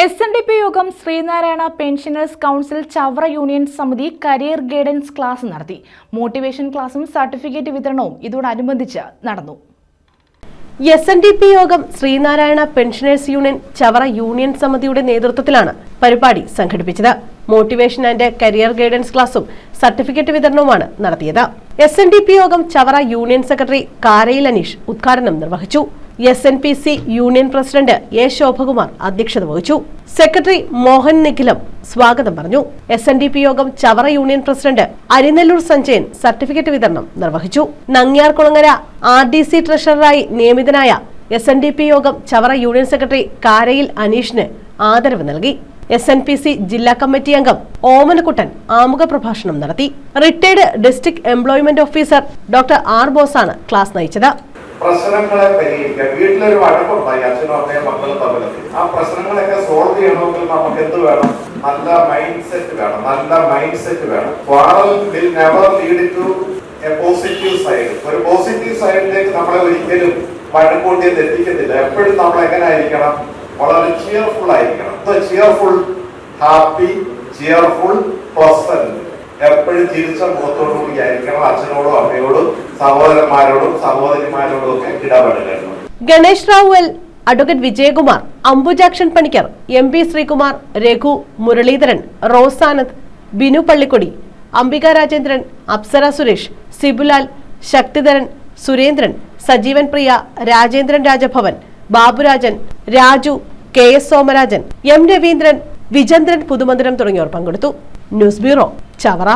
S N D P യോഗം Sreenarayana pensioners council Chavara union സമിതി career guidance class നടത്തി. Motivation ക്ലാസും certificate വിതരണവും ഇതോടനുബന്ധിച്ച് നടന്നു. എസ് എൻ ഡി പി യോഗം Sreenarayana pensioners union Chavara union സമിതിയുടെ നേതൃത്വത്തിലാണ് പരിപാടി സംഘടിപ്പിച്ചത്. മോട്ടിവേഷൻ ആൻഡ് കരിയർ ഗൈഡൻസ് ക്ലാസും സർട്ടിഫിക്കറ്റ് വിതരണവുമാണ് നടത്തിയത്. എസ് യോഗം ചവറ യൂണിയൻ സെക്രട്ടറി കാരയിൽ അനീഷ് ഉദ്ഘാടനം നിർവഹിച്ചു. S N P C union president A Shobhakumar അധ്യക്ഷത വഹിച്ചു. സെക്രട്ടറി മോഹൻ നിഖിലം സ്വാഗതം പറഞ്ഞു. എസ് എൻ ഡി പി യോഗം Chavara union president Arinelloor Sanjayan certificate വിതരണം നിർവഹിച്ചു. നങ്ങ്യാർകുളങ്ങര ആർ ഡി സി ട്രഷററായി നിയമിതനായ എസ് എൻ ഡി പി യോഗം ചവറ യൂണിയൻ സെക്രട്ടറി കാരയിൽ അനീഷിന് ആദരവ് നൽകി. എസ് എൻ പി സി ജില്ലാ കമ്മിറ്റി അംഗം ഓമനക്കുട്ടൻ ആമുഖ പ്രഭാഷണം നടത്തി. Retired district employment officer doctor R ബോസാണ് class നയിച്ചത്. പ്രശ്നങ്ങളെ പരിഹരിക്കുക വീട്ടിലൊരു വഴക്കുണ്ടായി അച്ഛനും അമ്മയും മക്കളും തമ്മിൽ. ആ പ്രശ്നങ്ങളൊക്കെ സോൾവ് ചെയ്യണമെങ്കിൽ നമുക്ക് എന്ത് വേണം? നല്ല മൈൻഡ് സെറ്റ് വേണം. നല്ല മൈൻഡ് സെറ്റ് വേണം. Quarrel will never lead to a positive side ഒരു പോസിറ്റീവ് സൈഡിലേക്ക് നമ്മളെ ഒരിക്കലും വഴക്കൂട്ടിയത് എത്തിക്കത്തില്ല എപ്പോഴും നമ്മൾ എങ്ങനെ ആയിരിക്കണം? വളരെ ചിയർഫുൾ ആയിരിക്കണം. ചിയർഫുൾ ഹാപ്പി ചിയർഫുൾ പ്ലസന്റ് എപ്പോഴും ചിരിച്ച മുഖത്തോടു കൂടി ആയിരിക്കണം. അച്ഛനോടും അമ്മയോടും സഹോദരന്മാരോടും സഹോദരിമാരോടും ഒക്കെ ഇടപെടലുകൾ Ganesh Rao L advocate Vijayakumar Ambujakshan Panicker M P Sreekumar Raghu Muraleedharan Rosanand Binu Pallikkodi Ambika Rajendran Apsara Suresh Sibulal Sakthidharan Surendran Sajeevan Priya Rajendran Rajabhavan Baburajan Raju K S Somarajan M Raveendran Vijendran Puthumandiram തുടങ്ങിയവർ പങ്കെടുത്തു. News bureau Chavara.